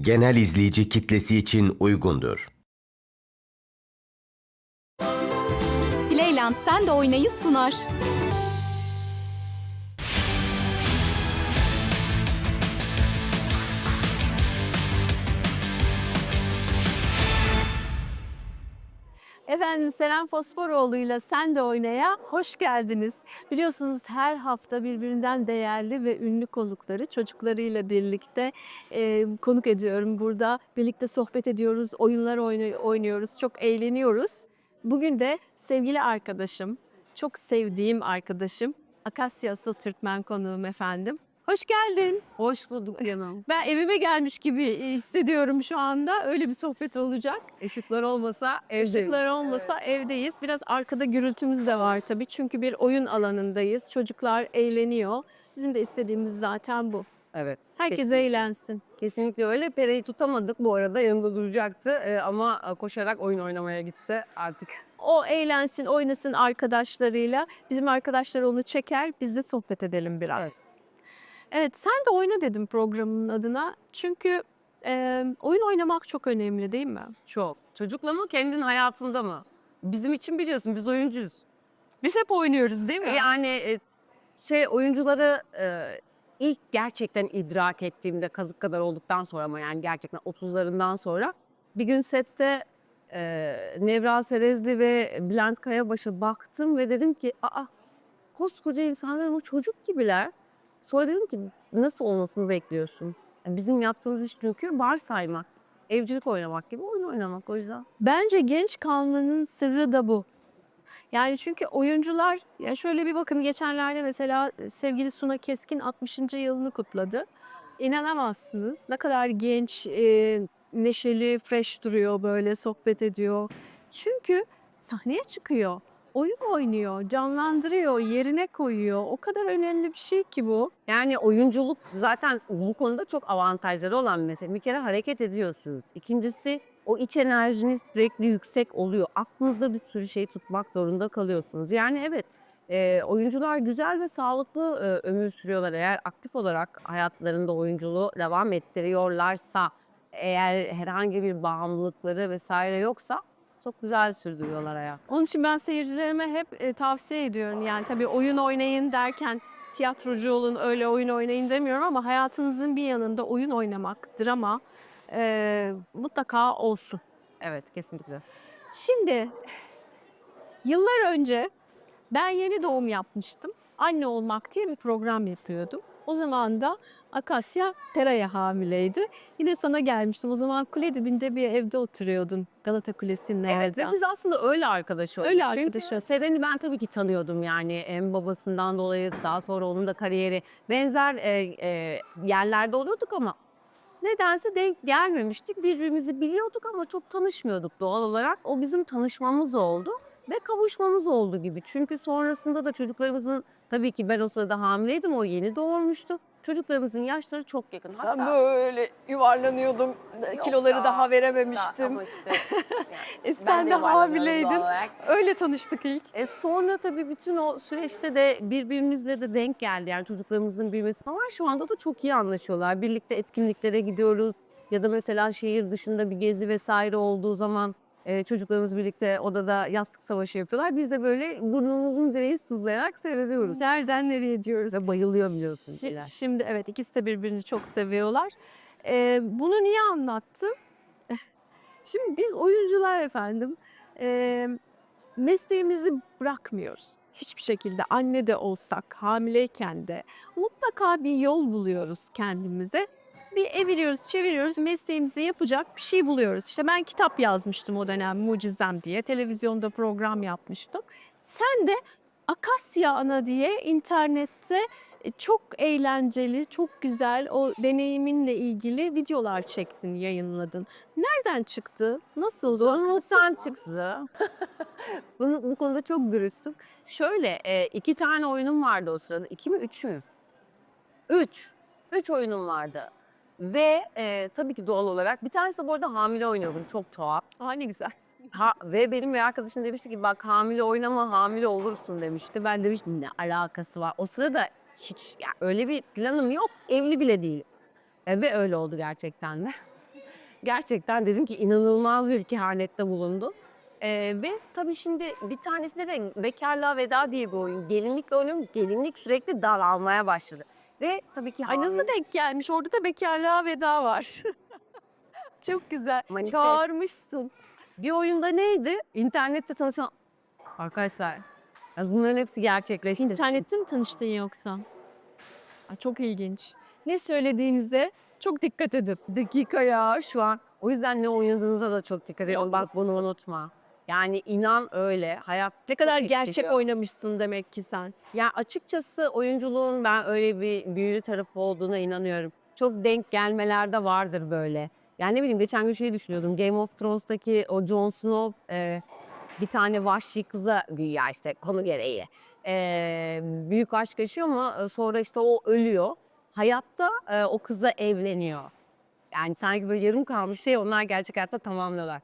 genel izleyici kitlesi için uygundur. Playland Sen de Oynay'ı sunar. Efendim Seren Fosforoğlu'yla Sen de Oynay'a hoş geldiniz. Biliyorsunuz her hafta birbirinden değerli ve ünlü konukları çocuklarıyla birlikte e, konuk ediyorum burada. Birlikte sohbet ediyoruz, oyunlar oynuyoruz, çok eğleniyoruz. Bugün de sevgili arkadaşım, çok sevdiğim arkadaşım Akasya Asıl Türkmen konuğum efendim. Hoş geldin. Hoş bulduk canım. Ben evime gelmiş gibi hissediyorum şu anda. Öyle bir sohbet olacak. Işıklar olmasa evdeyim. Işıklar olmasa evdeyiz. Biraz arkada gürültümüz de var tabii. Çünkü bir oyun alanındayız. Çocuklar eğleniyor. Bizim de istediğimiz zaten bu. Evet. Herkes kesinlikle. eğlensin. Kesinlikle öyle. Pere'yi tutamadık bu arada yanında duracaktı Ee, ama e, koşarak oyun oynamaya gitti artık. O eğlensin, oynasın arkadaşlarıyla. Bizim arkadaşlar onu çeker, biz de sohbet edelim biraz. Evet. Evet, sen de oyna dedim programın adına. Çünkü e, oyun oynamak çok önemli değil mi? Çok. Çocukla mı kendin hayatında mı? Bizim için biliyorsun biz oyuncuyuz. Biz hep oynuyoruz değil mi? Yani e, şey oyuncuları e, ilk gerçekten idrak ettiğimde kazık kadar olduktan sonra ama yani gerçekten 30'larından sonra bir gün sette e, Nevra Serezli ve Bülent Kayabaş'a baktım ve dedim ki aa koskoca insanlar ama çocuk gibiler. Sonra dedim ki nasıl olmasını bekliyorsun? Yani bizim yaptığımız iş çünkü bar saymak, evcilik oynamak gibi oyun oynamak o yüzden. Bence genç kalmanın sırrı da bu. Yani çünkü oyuncular, ya şöyle bir bakın geçenlerde mesela e, sevgili Suna Keskin 60. yılını kutladı. İnanamazsınız ne kadar genç, e, neşeli, fresh duruyor böyle sohbet ediyor. Çünkü sahneye çıkıyor, oyun oynuyor, canlandırıyor, yerine koyuyor. O kadar önemli bir şey ki bu. Yani oyunculuk zaten bu konuda çok avantajları olan bir mesele. Bir kere hareket ediyorsunuz. İkincisi o iç enerjiniz sürekli yüksek oluyor. Aklınızda bir sürü şey tutmak zorunda kalıyorsunuz. Yani evet e, oyuncular güzel ve sağlıklı e, ömür sürüyorlar. Eğer aktif olarak hayatlarında oyunculuğu devam ettiriyorlarsa, eğer herhangi bir bağımlılıkları vesaire yoksa çok güzel sürdürüyorlar hayat. Onun için ben seyircilerime hep e, tavsiye ediyorum. Yani tabii oyun oynayın derken tiyatrocu olun, öyle oyun oynayın demiyorum ama hayatınızın bir yanında oyun oynamak, drama e, mutlaka olsun. Evet kesinlikle. Şimdi yıllar önce ben yeni doğum yapmıştım. Anne olmak diye bir program yapıyordum. O zaman da Akasya Pera'ya hamileydi. Yine sana gelmiştim. O zaman kule dibinde bir evde oturuyordun. Galata Kulesi'nin Evet ve orada. biz aslında öyle arkadaş olduk. Öyle Çünkü arkadaş. Seren'i ben tabii ki tanıyordum yani hem babasından dolayı daha sonra onun da kariyeri benzer e, e, yerlerde oluyorduk ama nedense denk gelmemiştik. Birbirimizi biliyorduk ama çok tanışmıyorduk doğal olarak. O bizim tanışmamız oldu ve kavuşmamız oldu gibi. Çünkü sonrasında da çocuklarımızın tabii ki ben o sırada hamileydim o yeni doğurmuştu. Çocuklarımızın yaşları çok yakın. Ben böyle yuvarlanıyordum. Kiloları ya, daha verememiştim. Ama işte, yani E, ben sen de yuvarlanıyorum hamileydin. doğal olarak. Öyle tanıştık ilk. E sonra tabii bütün o süreçte de birbirimizle de denk geldi. Yani çocuklarımızın büyümesi falan şu anda da çok iyi anlaşıyorlar. Birlikte etkinliklere gidiyoruz. Ya da mesela şehir dışında bir gezi vesaire olduğu zaman e, çocuklarımız birlikte odada yastık savaşı yapıyorlar. Biz de böyle burnumuzun direği sızlayarak seyrediyoruz. Nereden nereye diyoruz. Ve bayılıyor biliyorsun. Şi- Hilal. Şimdi evet ikisi de birbirini çok seviyorlar. Ee, bunu niye anlattım? Şimdi biz oyuncular efendim e, mesleğimizi bırakmıyoruz. Hiçbir şekilde anne de olsak, hamileyken de mutlaka bir yol buluyoruz kendimize. Bir eviriyoruz, çeviriyoruz, mesleğimizi yapacak bir şey buluyoruz. İşte ben kitap yazmıştım o dönem Mucizem diye, televizyonda program yapmıştım. Sen de Akasya Ana diye internette e, çok eğlenceli, çok güzel o deneyiminle ilgili videolar çektin, yayınladın. Nereden çıktı? Nasıldı? Sen çıktı. Bunu, bu konuda çok dürüstüm. Şöyle e, iki tane oyunum vardı o sırada. İki mi üç mü? Üç. Üç oyunum vardı. Ve e, tabii ki doğal olarak bir tanesi de bu arada hamile oynuyordum. Çok tuhaf. Aa ne güzel. Ha, ve benim bir arkadaşım demişti ki bak hamile oynama hamile olursun demişti. Ben demiştim ne alakası var. O sırada hiç ya öyle bir planım yok. Evli bile değilim. E, ve öyle oldu gerçekten de. gerçekten dedim ki inanılmaz bir kehanette bulundu. Ee, ve tabii şimdi bir tanesinde de Bekarlığa Veda diye bir oyun. Gelinlikle oynuyorum. Gelinlik sürekli daralmaya başladı. Ve tabii ki Ay nasıl denk gelmiş? Orada da bekarlığa veda var. Çok güzel. Manifest. Çağırmışsın. Bir oyunda neydi? İnternette tanışan... Arkadaşlar ya bunların hepsi gerçekleşti. İnternette mi tanıştın yoksa? Ay, çok ilginç. Ne söylediğinizde çok dikkat edin. dakika ya şu an. O yüzden ne oynadığınıza da çok dikkat edin. Bak bunu unutma. Yani inan öyle. Hayat Ne kadar gerçek etkiliyor. oynamışsın demek ki sen. Ya açıkçası oyunculuğun ben öyle bir büyülü tarafı olduğuna inanıyorum. Çok denk gelmelerde vardır böyle. Yani ne bileyim geçen gün şey düşünüyordum. Game of Thrones'taki o Jon Snow e, bir tane vahşi kıza güya işte konu gereği. e, büyük aşk yaşıyor ama e, sonra işte o ölüyor. Hayatta e, o kızla evleniyor. Yani sanki böyle yarım kalmış şey onlar gerçek hayatta tamamlıyorlar.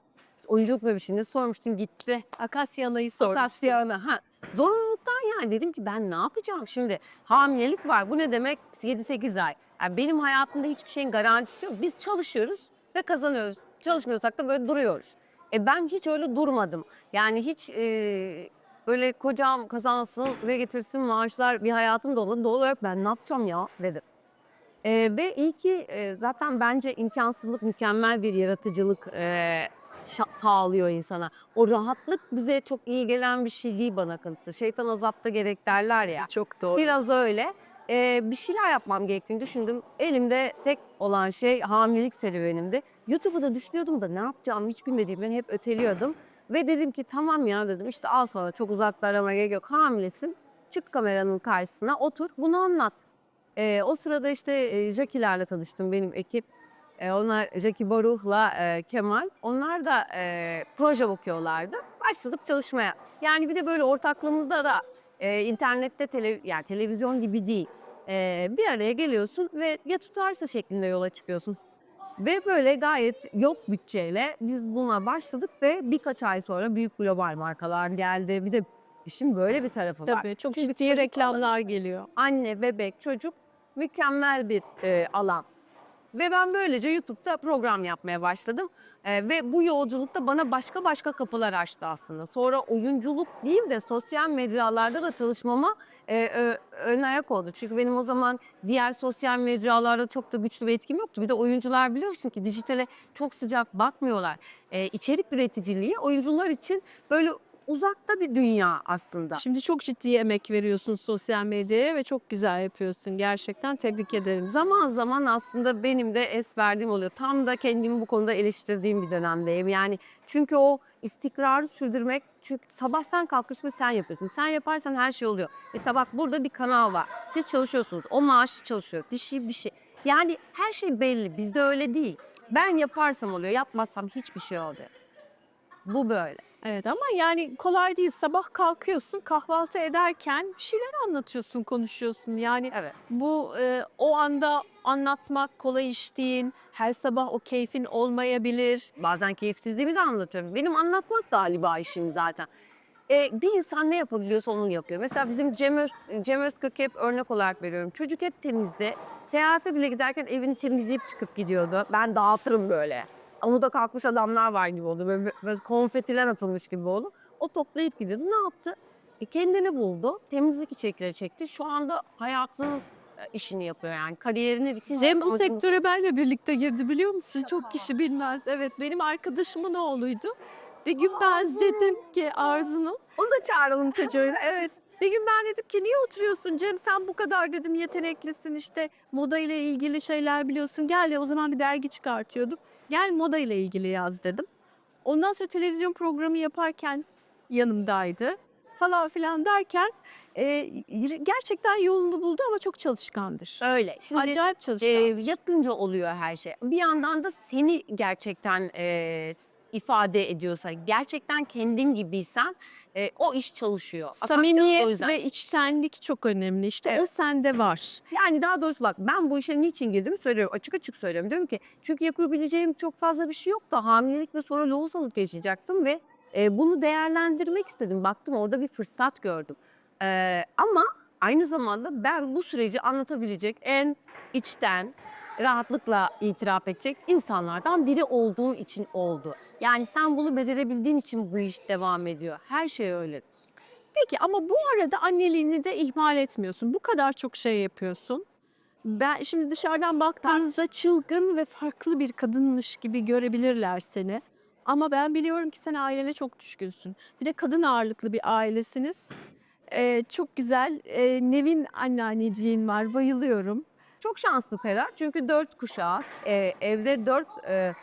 Oyunculuk. Ne sormuştun gitti. Akasya Ana'yı sormuştum. Akasya'na. Ha. Zorunluluktan yani dedim ki ben ne yapacağım şimdi? Hamilelik var. Bu ne demek? 7-8 ay. Yani benim hayatımda hiçbir şeyin garantisi yok. Biz çalışıyoruz ve kazanıyoruz. Çalışmıyorsak da böyle duruyoruz. E ben hiç öyle durmadım. Yani hiç e, böyle kocam kazansın ve getirsin maaşlar bir hayatım dolu. Doğal olarak ben ne yapacağım ya dedim. E, ve iyi ki e, zaten bence imkansızlık mükemmel bir yaratıcılık e, sağlıyor insana. O rahatlık bize çok iyi gelen bir şey değil bana kanısı. Şeytan azapta gerek derler ya. Çok doğru. Biraz öyle. Ee, bir şeyler yapmam gerektiğini düşündüm. Elimde tek olan şey hamilelik serüvenimdi. YouTube'u da düşünüyordum da ne yapacağımı hiç bilmediğim ben hep öteliyordum. Ve dedim ki tamam ya dedim işte al sana çok uzakta arama gerek yok. Hamilesin çık kameranın karşısına otur bunu anlat. Ee, o sırada işte e, Jackie'lerle tanıştım benim ekip. Ee, onlar Jackie Baruch'la e, Kemal. Onlar da e, proje bakıyorlardı. Başladık çalışmaya. Yani bir de böyle ortaklığımızda da e, internette tele, yani televizyon gibi değil. E, bir araya geliyorsun ve ya tutarsa şeklinde yola çıkıyorsun. Ve böyle gayet yok bütçeyle biz buna başladık ve birkaç ay sonra büyük global markalar geldi. Bir de işin böyle bir tarafı var. Tabii çok Çünkü ciddi reklamlar geliyor. anne, bebek, çocuk mükemmel bir e, alan. Ve ben böylece YouTube'da program yapmaya başladım. E, ve bu yolculukta bana başka başka kapılar açtı aslında. Sonra oyunculuk değil de sosyal mecralarda da çalışmama e, ö- ön ayak oldu. Çünkü benim o zaman diğer sosyal mecralarda çok da güçlü bir etkim yoktu. Bir de oyuncular biliyorsun ki dijitale çok sıcak bakmıyorlar. E, içerik üreticiliği oyuncular için böyle uzakta bir dünya aslında. Şimdi çok ciddi emek veriyorsun sosyal medyaya ve çok güzel yapıyorsun. Gerçekten tebrik ederim. Zaman zaman aslında benim de es verdiğim oluyor. Tam da kendimi bu konuda eleştirdiğim bir dönemdeyim. Yani çünkü o istikrarı sürdürmek çünkü sabah sen kalkıyorsun sen yapıyorsun. Sen yaparsan her şey oluyor. Mesela bak burada bir kanal var. Siz çalışıyorsunuz. O maaşlı çalışıyor. Dişi dişi. Yani her şey belli. Bizde öyle değil. Ben yaparsam oluyor. Yapmazsam hiçbir şey oluyor. Bu böyle. Evet ama yani kolay değil. Sabah kalkıyorsun kahvaltı ederken bir şeyler anlatıyorsun, konuşuyorsun. Yani Evet. bu e, o anda anlatmak kolay iş değil. Her sabah o keyfin olmayabilir. Bazen keyifsizliğimi de anlatıyorum. Benim anlatmak galiba işim zaten. Ee, bir insan ne yapabiliyorsa onu yapıyor. Mesela bizim Cem, Öz, Cem Özkök'ü hep örnek olarak veriyorum. Çocuk hep temizde. Seyahate bile giderken evini temizleyip çıkıp gidiyordu. Ben dağıtırım böyle. Onu da kalkmış adamlar var gibi oldu. Böyle, böyle konfetiler atılmış gibi oldu. O toplayıp gidiyordu. Ne yaptı? E, kendini buldu. Temizlik içerikleri çekti. Şu anda hayatının e, işini yapıyor yani. Kariyerini bitirdi. Cem bu sektöre benle birlikte girdi biliyor musun? Çok kişi bilmez. Evet benim arkadaşımın oğluydu. Bir gün ben dedim ki Arzu'nun Onu da çağıralım çocuğu. Evet. Bir gün ben dedim ki niye oturuyorsun Cem sen bu kadar dedim yeteneklisin işte moda ile ilgili şeyler biliyorsun. Gel ya o zaman bir dergi çıkartıyordum. Gel moda ile ilgili yaz dedim. Ondan sonra televizyon programı yaparken yanımdaydı falan filan derken e, gerçekten yolunu buldu ama çok çalışkandır. Öyle. Şimdi Acayip e, çalışkandır. yapınca oluyor her şey. Bir yandan da seni gerçekten e, ifade ediyorsa, gerçekten kendin gibiysen e, o iş çalışıyor. Da o Samimiyet yüzden. ve içtenlik çok önemli. İşte o Evet. sende var. Yani daha doğrusu bak ben bu işe niçin girdim söylüyorum. Açık açık söylüyorum. Diyorum ki çünkü yapabileceğim çok fazla bir şey yok da hamilelik ve sonra lohusalık yaşayacaktım ve e, bunu değerlendirmek istedim. Baktım orada bir fırsat gördüm. E, ama aynı zamanda ben bu süreci anlatabilecek en içten, rahatlıkla itiraf edecek insanlardan biri olduğum için oldu. Yani sen bunu becerebildiğin için bu iş devam ediyor. Her şey öyledir. Peki ama bu arada anneliğini de ihmal etmiyorsun. Bu kadar çok şey yapıyorsun. Ben şimdi dışarıdan baktığınızda çılgın ve farklı bir kadınmış gibi görebilirler seni. Ama ben biliyorum ki sen ailene çok düşkünsün. Bir de kadın ağırlıklı bir ailesiniz. Ee, çok güzel. Ee, Nevin anneanneciğin var. Bayılıyorum. Çok şanslı Pera çünkü dört kuşağız. Ee, evde dört e,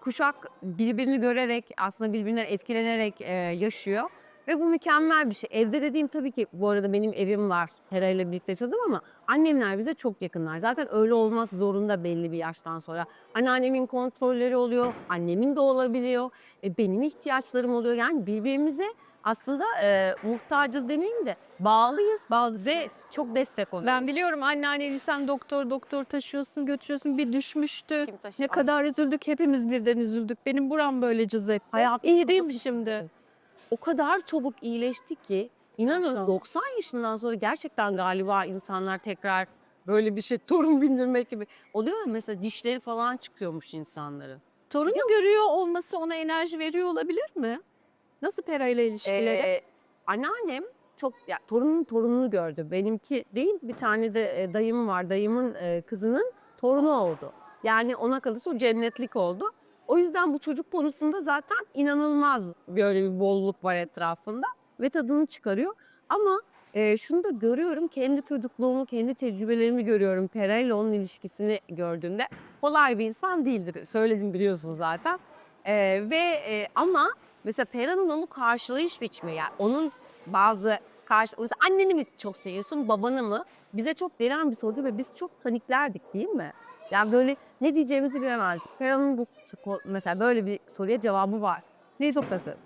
kuşak birbirini görerek aslında birbirinden etkilenerek e, yaşıyor. Ve bu mükemmel bir şey. Evde dediğim tabii ki bu arada benim evim var. Hera ile birlikte yaşadım ama annemler bize çok yakınlar. Zaten öyle olmak zorunda belli bir yaştan sonra. Anneannemin kontrolleri oluyor, annemin de olabiliyor. E, benim ihtiyaçlarım oluyor. Yani birbirimize aslında e, muhtacız demeyeyim de bağlıyız. Ve çok destek oluyoruz. Ben biliyorum anneanneni sen doktor doktor taşıyorsun götürüyorsun bir düşmüştü. Ne kadar üzüldük hepimiz birden üzüldük. Benim buram böyle cız etti. Hayat İyi değil mi şimdi? o kadar çabuk iyileşti ki inanın Maşallah. 90 yaşından sonra gerçekten galiba insanlar tekrar böyle bir şey torun bindirmek gibi oluyor ya mesela dişleri falan çıkıyormuş insanların. Torunu görüyor olması ona enerji veriyor olabilir mi? Nasıl Pera ile ilişkileri? Ee, anneannem çok ya torunun torununu gördü. Benimki değil bir tane de e, dayım var. Dayımın e, kızının torunu oldu. Yani ona kalırsa o cennetlik oldu. O yüzden bu çocuk konusunda zaten inanılmaz böyle bir bolluk var etrafında ve tadını çıkarıyor. Ama e, şunu da görüyorum kendi çocukluğumu, kendi tecrübelerimi görüyorum. Pera ile onun ilişkisini gördüğümde kolay bir insan değildir. Söyledim biliyorsun zaten. E, ve e, ama mesela Pera'nın onu karşılayış biçimi yani onun bazı karşı mesela anneni mi çok seviyorsun babanı mı bize çok delen bir soru ve biz çok paniklerdik değil mi? Yani böyle ne diyeceğimizi bilemezdik. Pera'nın bu mesela böyle bir soruya cevabı var. Ne noktası?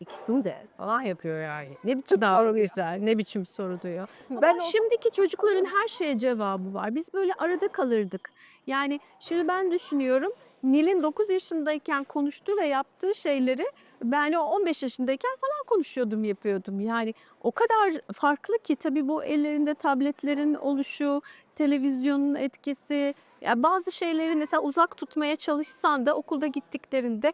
İkisini de falan yapıyor yani. Ne biçim Daha soru güzel. Ne biçim soru diyor. Ben Ben o- şimdiki çocukların her şeye cevabı var. Biz böyle arada kalırdık. Yani şimdi ben düşünüyorum. Nil'in 9 yaşındayken konuştuğu ve yaptığı şeyleri ben o 15 yaşındayken falan konuşuyordum, yapıyordum. Yani o kadar farklı ki tabii bu ellerinde tabletlerin oluşu, televizyonun etkisi. Ya bazı şeyleri mesela uzak tutmaya çalışsan da okulda gittiklerinde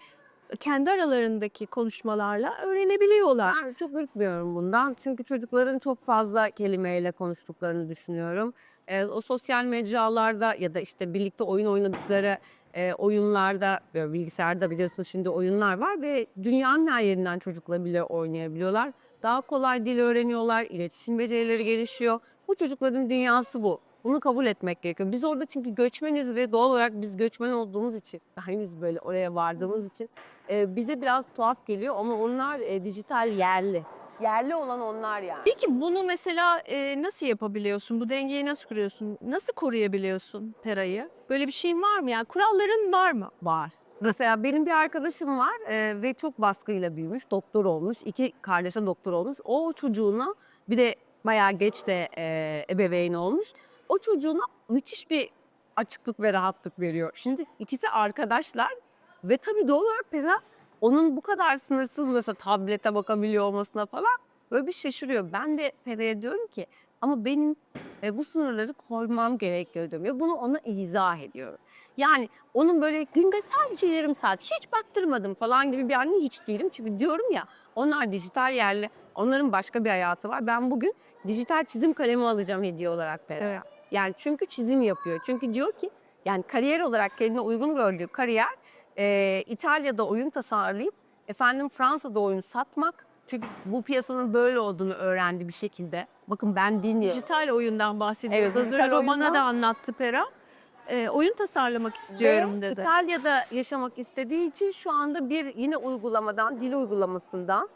kendi aralarındaki konuşmalarla öğrenebiliyorlar. Ben çok ürkmüyorum bundan. Çünkü çocukların çok fazla kelimeyle konuştuklarını düşünüyorum. Ee, o sosyal mecralarda ya da işte birlikte oyun oynadıkları e, oyunlarda, böyle bilgisayarda biliyorsun şimdi oyunlar var ve dünyanın her yerinden çocukla bile oynayabiliyorlar. Daha kolay dil öğreniyorlar, iletişim becerileri gelişiyor. Bu çocukların dünyası bu. Bunu kabul etmek gerekiyor. Biz orada çünkü göçmeniz ve doğal olarak biz göçmen olduğumuz için, henüz böyle oraya vardığımız için e, bize biraz tuhaf geliyor ama onlar e, dijital yerli. Yerli olan onlar yani. Peki bunu mesela e, nasıl yapabiliyorsun? Bu dengeyi nasıl kuruyorsun? Nasıl koruyabiliyorsun Pera'yı? Böyle bir şeyin var mı? Yani kuralların var mı? Var. Mesela benim bir arkadaşım var e, ve çok baskıyla büyümüş, doktor olmuş. iki kardeşe doktor olmuş. O çocuğuna bir de bayağı geç de e, ebeveyn olmuş. O çocuğuna müthiş bir açıklık ve rahatlık veriyor. Şimdi ikisi arkadaşlar ve tabii doğal olarak Pera onun bu kadar sınırsız mesela tablete bakabiliyor olmasına falan böyle bir şaşırıyor. Ben de Pera'ya diyorum ki ama benim e, bu sınırları koymam gerekiyor diyorum. Ve bunu ona izah ediyorum. Yani onun böyle günde sadece yarım saat hiç baktırmadım falan gibi bir anne hiç değilim. Çünkü diyorum ya onlar dijital yerli. Onların başka bir hayatı var. Ben bugün dijital çizim kalemi alacağım hediye olarak Pera'ya. Evet. Yani çünkü çizim yapıyor. Çünkü diyor ki yani kariyer olarak kendine uygun gördüğü kariyer e, İtalya'da oyun tasarlayıp efendim Fransa'da oyun satmak. Çünkü bu piyasanın böyle olduğunu öğrendi bir şekilde. Bakın ben dinliyorum. Dijital oyundan bahsediyoruz. Evet, Az önce oyundan. da anlattı Pera. E, oyun tasarlamak istiyorum Ve dedi. İtalya'da yaşamak istediği için şu anda bir yine uygulamadan, dil uygulamasından,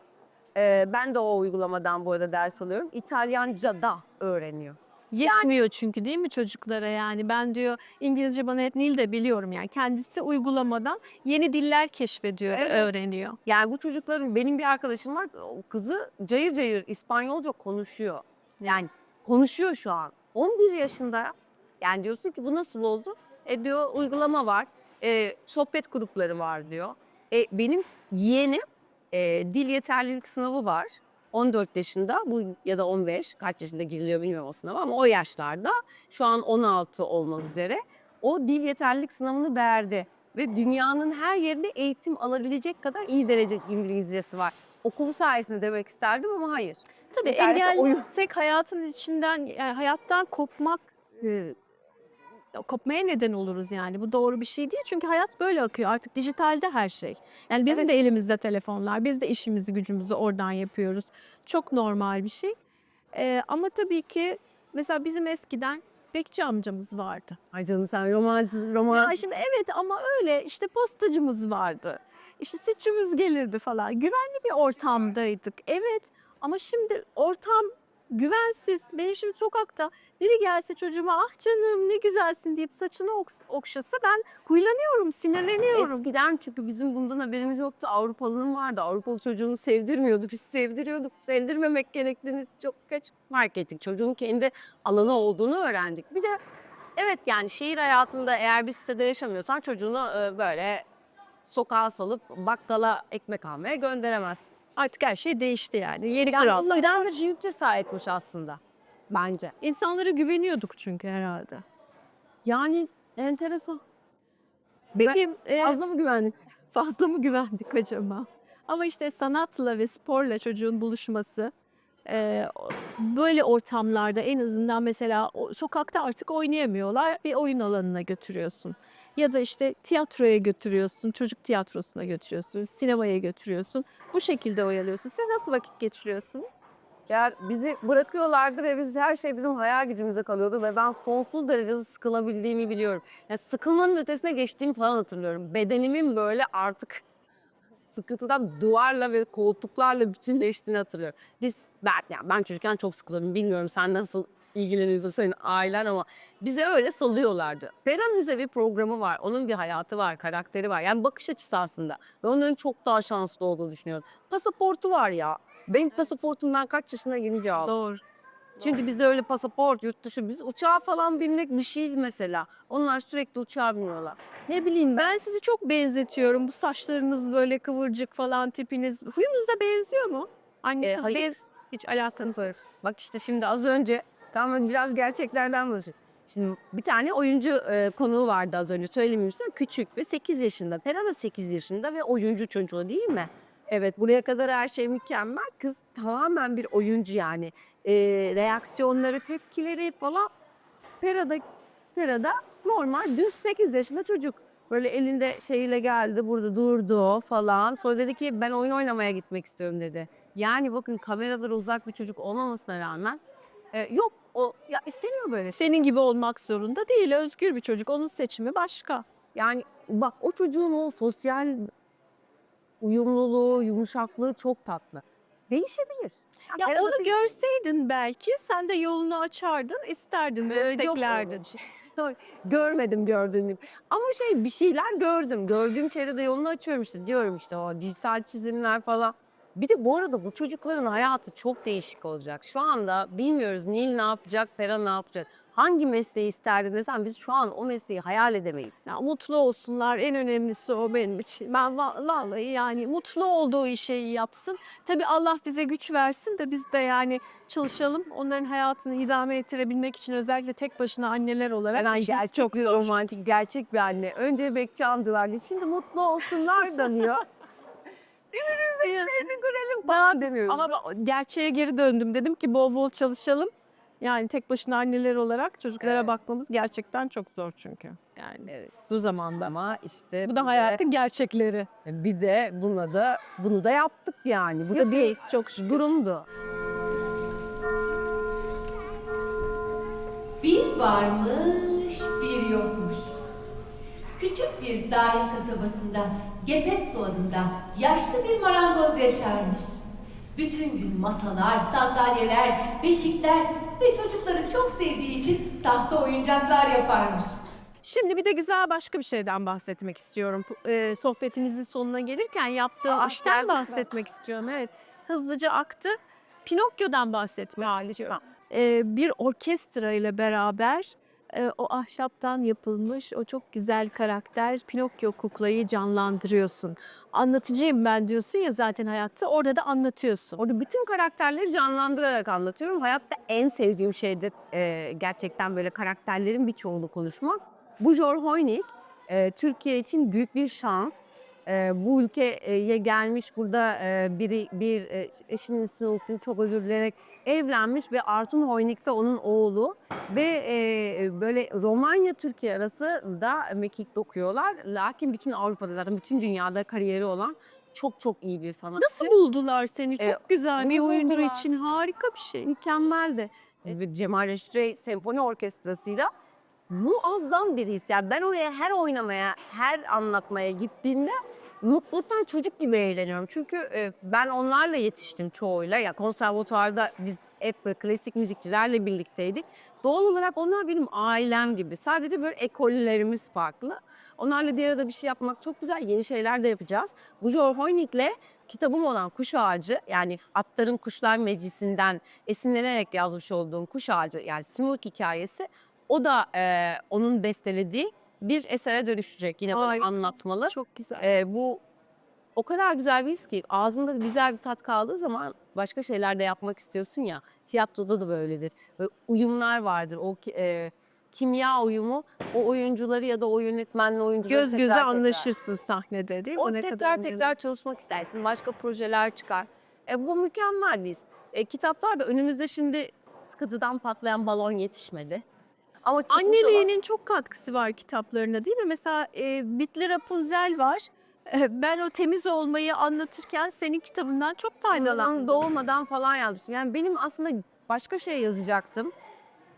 e, ben de o uygulamadan bu arada ders alıyorum. İtalyanca da öğreniyor. Yetmiyor çünkü değil mi çocuklara yani ben diyor İngilizce bana et Nil de biliyorum yani kendisi uygulamadan yeni diller keşfediyor, Evet. öğreniyor. Yani bu çocukların, benim bir arkadaşım var, o kızı cayır cayır İspanyolca konuşuyor. Yani konuşuyor şu an. 11 yaşında. Yani diyorsun ki bu nasıl oldu? E diyor uygulama var, e, sohbet grupları var diyor. E, benim yeğenim e, dil yeterlilik sınavı var. 14 yaşında bu ya da 15 kaç yaşında giriliyor bilmiyorum o sınava ama o yaşlarda şu an 16 olmak üzere. o dil yeterlilik sınavını verdi ve dünyanın her yerinde eğitim alabilecek kadar iyi derece İngilizcesi var. Okulu sayesinde demek isterdim ama hayır. Tabii engellesek hayatın içinden, yani hayattan kopmak, e, kopmaya neden oluruz yani. Bu doğru bir şey değil çünkü hayat böyle akıyor. Artık dijitalde her şey. Yani bizim Evet. de elimizde telefonlar, biz de işimizi gücümüzü oradan yapıyoruz. Çok normal bir şey. E, ama tabii ki mesela bizim eskiden bekçi amcamız vardı. Ay canım sen romansız roman. Ya şimdi evet ama öyle işte postacımız vardı. İşte sütçümüz gelirdi falan. Güvenli bir ortamdaydık. Evet ama şimdi ortam güvensiz. Benim şimdi sokakta biri gelse çocuğuma ah canım ne güzelsin deyip saçını okşasa ben huylanıyorum, sinirleniyorum. Eskiden çünkü bizim bundan haberimiz yoktu. Avrupalının vardı. Avrupalı çocuğunu sevdirmiyordu. Biz sevdiriyorduk. Sevdirmemek gerektiğini çok geç fark ettik. Çocuğun kendi alanı olduğunu öğrendik. Bir de evet yani şehir hayatında eğer bir sitede yaşamıyorsan çocuğunu böyle sokağa salıp bakkala ekmek almaya gönderemez. Artık her şey değişti yani. Yeni Yani kurallar. eskiden de büyük cesaretmiş aslında bence. İnsanlara güveniyorduk çünkü herhalde. Yani enteresan. Benim e, Fazla mı güvendik? fazla mı güvendik acaba? Ama işte sanatla ve sporla çocuğun buluşması e, böyle ortamlarda en azından mesela sokakta artık oynayamıyorlar bir oyun alanına götürüyorsun. Ya da işte tiyatroya götürüyorsun, çocuk tiyatrosuna götürüyorsun, sinemaya götürüyorsun. Bu şekilde oyalıyorsun. Siz nasıl vakit geçiriyorsun? Ya bizi bırakıyorlardı ve biz her şey bizim hayal gücümüze kalıyordu ve ben sonsuz derecede sıkılabildiğimi biliyorum. Yani sıkılmanın ötesine geçtiğimi falan hatırlıyorum. Bedenimin böyle artık sıkıntıdan duvarla ve koltuklarla bütünleştiğini hatırlıyorum. Biz ben yani ben çocukken çok sıkılırdım. Bilmiyorum sen nasıl ilgileniyorsun senin ailen ama bize öyle salıyorlardı. Beren'in bir programı var. Onun bir hayatı var, karakteri var. Yani bakış açısı aslında. Ve onların çok daha şanslı olduğunu düşünüyorum. Pasaportu var ya. Benim pasaportum ben kaç yaşına gelince aldım. Doğru. Çünkü bizde öyle pasaport, yurt dışı, biz uçağa falan binmek bir şey mesela. Onlar sürekli uçağa biniyorlar. Ne bileyim ben. Ben sizi çok benzetiyorum. Bu saçlarınız böyle kıvırcık falan tipiniz. Huyunuz da benziyor mu? Anne E, hayır. Hiç alakası Sıfır. Bak işte şimdi az önce, tamam ben biraz gerçeklerden konuşayım. Şimdi bir tane oyuncu e, konuğu vardı az önce söylemeyeyim size. Küçük ve 8 yaşında. Pera da 8 yaşında ve oyuncu çocuğu değil mi? Evet buraya kadar her şey mükemmel. Kız tamamen bir oyuncu yani. E, reaksiyonları, tepkileri falan. Pera'da, Pera'da normal düz 8 yaşında çocuk. Böyle elinde şeyle geldi burada durdu falan. Sonra dedi ki ben oyun oynamaya gitmek istiyorum dedi. Yani bakın kameralara uzak bir çocuk olmamasına rağmen e, yok o ya istemiyor böyle şey. Senin gibi olmak zorunda değil. Özgür bir çocuk. Onun seçimi başka. Yani bak o çocuğun o sosyal uyumluluğu, yumuşaklığı çok tatlı. Değişebilir. Ya Pera'da onu değişir. görseydin belki sen de yolunu açardın, isterdin, Ee, desteklerdin. Doğru. Görmedim gördüğüm. Ama şey bir şeyler gördüm. Gördüğüm şeyde de yolunu açıyorum işte. Diyorum işte o dijital çizimler falan. Bir de bu arada bu çocukların hayatı çok değişik olacak. Şu anda bilmiyoruz Nil ne yapacak, Pera ne yapacak. Hangi mesleği isterdi desem biz şu an o mesleği hayal edemeyiz. Ya mutlu olsunlar. En önemlisi o benim için. Ben va- vallahi yani mutlu olduğu işi yapsın. Tabii Allah bize güç versin de biz de yani çalışalım. Onların hayatını idame ettirebilmek için özellikle tek başına anneler olarak Ben gerçek çok romantik, gerçek bir anne. Önce bekçi amcalar şimdi mutlu olsunlar deniyor. Birbirimizi görelim falan demiyoruz. Ama ben gerçeğe geri döndüm. Dedim ki bol bol çalışalım. Yani tek başına anneler olarak çocuklara Evet. bakmamız gerçekten çok zor çünkü. Yani Evet. bu zamanda. Ama işte Bu bir da de- hayatın gerçekleri. Bir de buna da bunu da yaptık yani. Bu da bir çok şükür. durumdu. Bir varmış, bir yokmuş. Küçük bir sahil kasabasında, Gepetto adında yaşlı bir marangoz yaşarmış. Bütün gün masalar, sandalyeler, beşikler ve çocukları çok sevdiği için tahta oyuncaklar yaparmış. Şimdi bir de güzel başka bir şeyden bahsetmek istiyorum. Bu, e, sohbetimizin sonuna gelirken yaptığım Aa, işten bahsetmek istiyorum. Evet. Hızlıca aktı. Pinokyo'dan bahsetmek Ya, istiyorum. E, bir orkestra ile beraber o ahşaptan yapılmış o çok güzel karakter Pinokyo kuklayı canlandırıyorsun. Anlatıcıyım ben diyorsun ya zaten hayatta orada da anlatıyorsun. Orada bütün karakterleri canlandırarak anlatıyorum. Hayatta en sevdiğim şeydir e, gerçekten böyle karakterlerin birçoğunu konuşmak. Bujor Hoynik e, Türkiye için büyük bir şans. Bu ülkeye gelmiş burada biri bir eşinin ismini unuttum çok özür dileyerek evlenmiş ve Artun Hoynik de onun oğlu ve e, böyle Romanya Türkiye arası da mekik okuyorlar. Lakin bütün Avrupa'da zaten bütün dünyada kariyeri olan çok çok iyi bir sanatçı. Nasıl buldular seni? Çok Ee, güzel bir oyuncu buldular? için harika bir şey. mükemmeldi. Ve Cemal Reşit Senfoni Orkestrası'yla muazzam bir his. Yani ben oraya her oynamaya, her anlatmaya gittiğimde mutluluktan çocuk gibi eğleniyorum. Çünkü e, ben onlarla yetiştim çoğuyla. Ya konservatuvarda biz hep böyle klasik müzikçilerle birlikteydik. Doğal olarak onlar benim ailem gibi. Sadece böyle ekollerimiz farklı. Onlarla bir arada bir şey yapmak çok güzel. Yeni şeyler de yapacağız. Bu Joe Hoynik'le kitabım olan Kuş Ağacı yani Atların Kuşlar Meclisi'nden esinlenerek yazmış olduğum Kuş Ağacı yani Simurg hikayesi o da e, onun bestelediği bir esere dönüşecek. Yine böyle Ay. anlatmalı. Çok güzel. E, bu o kadar güzel bir his ki ağzında güzel bir tat kaldığı zaman başka şeyler de yapmak istiyorsun ya. Tiyatroda da böyledir. Böyle uyumlar vardır. O e, kimya uyumu o oyuncuları ya da o yönetmenle oyuncuları Göz göze tekrar tekrar- anlaşırsın sahnede değil mi? o ne tekrar kadar önemli. tekrar çalışmak istersin. Başka projeler çıkar. E, bu mükemmel bir his. E, kitaplar da önümüzde şimdi sıkıntıdan patlayan balon yetişmedi. Ama çıkmış Anneliğinin çok katkısı var kitaplarına değil mi? Mesela e, Bitli Rapunzel var. E, ben o temiz olmayı anlatırken senin kitabından çok faydalandım. Faydalan doğmadan falan yazmıştım. Yani benim aslında başka şey yazacaktım.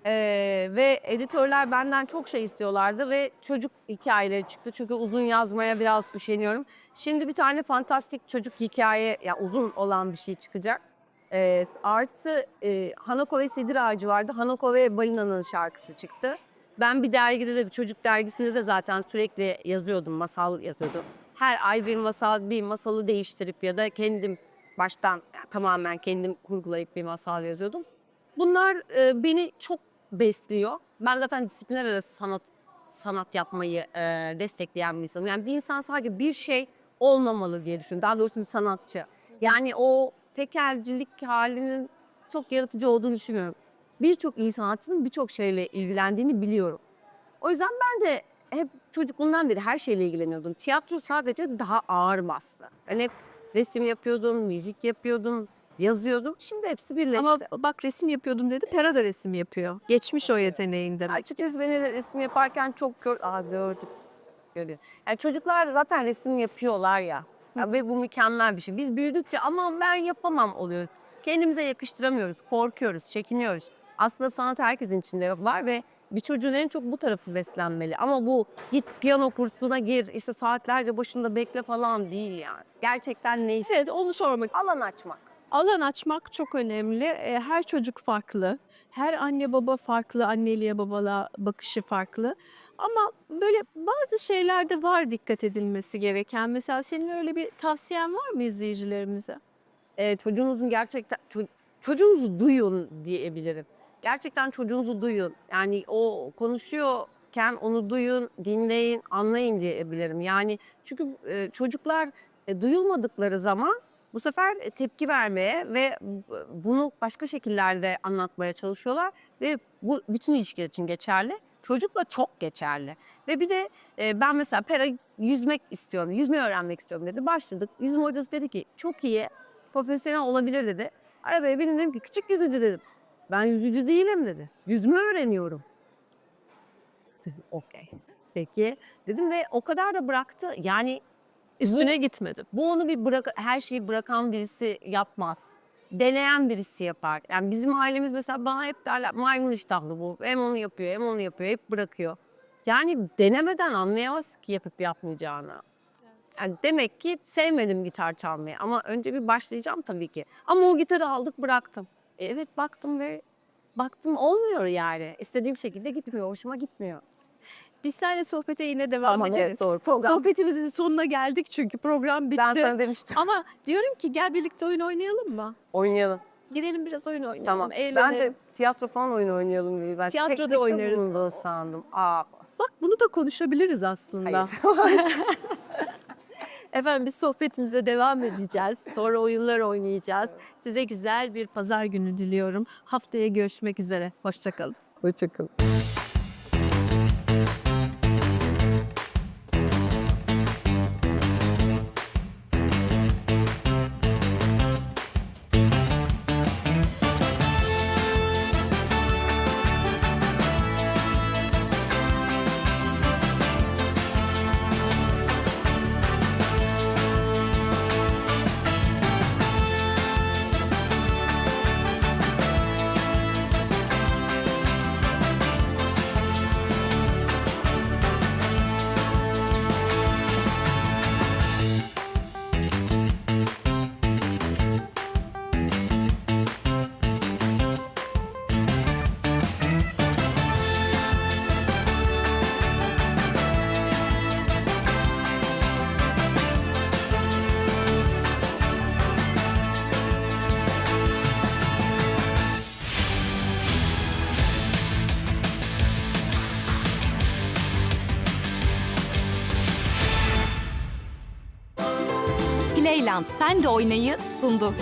Ee, ve editörler benden çok şey istiyorlardı ve çocuk hikayeleri çıktı. Çünkü uzun yazmaya biraz üşeniyorum. Şimdi bir tane fantastik çocuk hikaye, ya uzun olan bir şey çıkacak. Ee, artı e, Hanako ve Sedir Ağacı vardı. Hanako ve Balina'nın şarkısı çıktı. Ben bir dergide de, çocuk dergisinde de zaten sürekli yazıyordum, masal yazıyordum. Her ay bir masal, bir masalı değiştirip ya da kendim baştan yani tamamen kendim kurgulayıp bir masal yazıyordum. Bunlar e, beni çok besliyor. Ben zaten disiplinler arası sanat sanat yapmayı e, destekleyen bir insanım. Yani bir insan sadece bir şey olmamalı diye düşünüyorum. Daha doğrusu bir sanatçı. Yani o tekelcilik halinin çok yaratıcı olduğunu düşünüyorum. Birçok iyi sanatçının birçok şeyle ilgilendiğini biliyorum. O yüzden ben de hep çocukluğumdan beri her şeyle ilgileniyordum. Tiyatro sadece daha ağır bastı. Ben hep resim yapıyordum, müzik yapıyordum, yazıyordum. Şimdi hepsi birleşti. Ama bak resim yapıyordum dedi. Pera da resim yapıyor. Geçmiş o yeteneğin demek. Açıkçası beni resim yaparken çok gör... Aa gördüm. Görüyor. Yani çocuklar zaten resim yapıyorlar ya. Ya Ve bu mükemmel bir şey. Biz büyüdükçe aman ben yapamam oluyoruz. Kendimize yakıştıramıyoruz, korkuyoruz, çekiniyoruz. Aslında sanat herkesin içinde var ve bir çocuğun en çok bu tarafı beslenmeli. Ama bu git piyano kursuna gir, işte saatlerce başında bekle falan değil yani. Gerçekten ne Evet onu sormak. Alan açmak. Alan açmak çok önemli. E, Her çocuk farklı. Her anne baba farklı. Anneliğe babala bakışı farklı. Ama böyle bazı şeylerde var dikkat edilmesi gereken. Mesela senin öyle bir tavsiyen var mı izleyicilerimize? e, çocuğunuzun gerçekten ço- çocuğunuzu duyun diyebilirim. Gerçekten çocuğunuzu duyun. Yani o konuşuyorken onu duyun, dinleyin, anlayın diyebilirim. Yani çünkü e, çocuklar e, duyulmadıkları zaman bu sefer e, tepki vermeye ve bunu başka şekillerde anlatmaya çalışıyorlar ve bu bütün ilişkiler için geçerli. Çocukla çok geçerli. Ve bir de e, ben mesela Pera yüzmek istiyorum, yüzmeyi öğrenmek istiyorum dedi. Başladık. Yüzme hocası dedi ki çok iyi, profesyonel olabilir dedi. Arabaya bindim dedim ki küçük yüzücü dedim. Ben yüzücü değilim dedi. Yüzme öğreniyorum. Okey. Peki dedim ve o kadar da bıraktı. Yani Üstüne gitmedim. bu onu bir bırak her şeyi bırakan birisi yapmaz. Deneyen birisi yapar. Yani bizim ailemiz mesela bana hep derler maymun iştahlı bu. Hem onu yapıyor hem onu yapıyor hep bırakıyor. Yani denemeden anlayamaz ki yapıp yapmayacağını. Yani demek ki sevmedim gitar çalmayı ama önce bir başlayacağım tabii ki. Ama o gitarı aldık bıraktım. E, evet baktım ve baktım olmuyor yani. İstediğim şekilde gitmiyor, hoşuma gitmiyor. Biz seninle sohbete yine devam Tamam ederiz. evet doğru program. Sohbetimizin sonuna geldik çünkü program bitti. Ben sana demiştim. Ama diyorum ki gel birlikte oyun oynayalım mı? Oynayalım. Gidelim biraz oyun oynayalım. Tamam. Eğlenelim. Ben de tiyatro falan oyun oynayalım diye. Ben Tiyatroda oynarız. bulunduğunu sandım. Aa, Bak bunu da konuşabiliriz aslında. hayır. Efendim biz sohbetimize devam edeceğiz. Sonra oyunlar oynayacağız. Size güzel bir pazar günü diliyorum. Haftaya görüşmek üzere. Hoşçakalın. Hoşçakalın. Playland Sen de Oynay'ı sundu.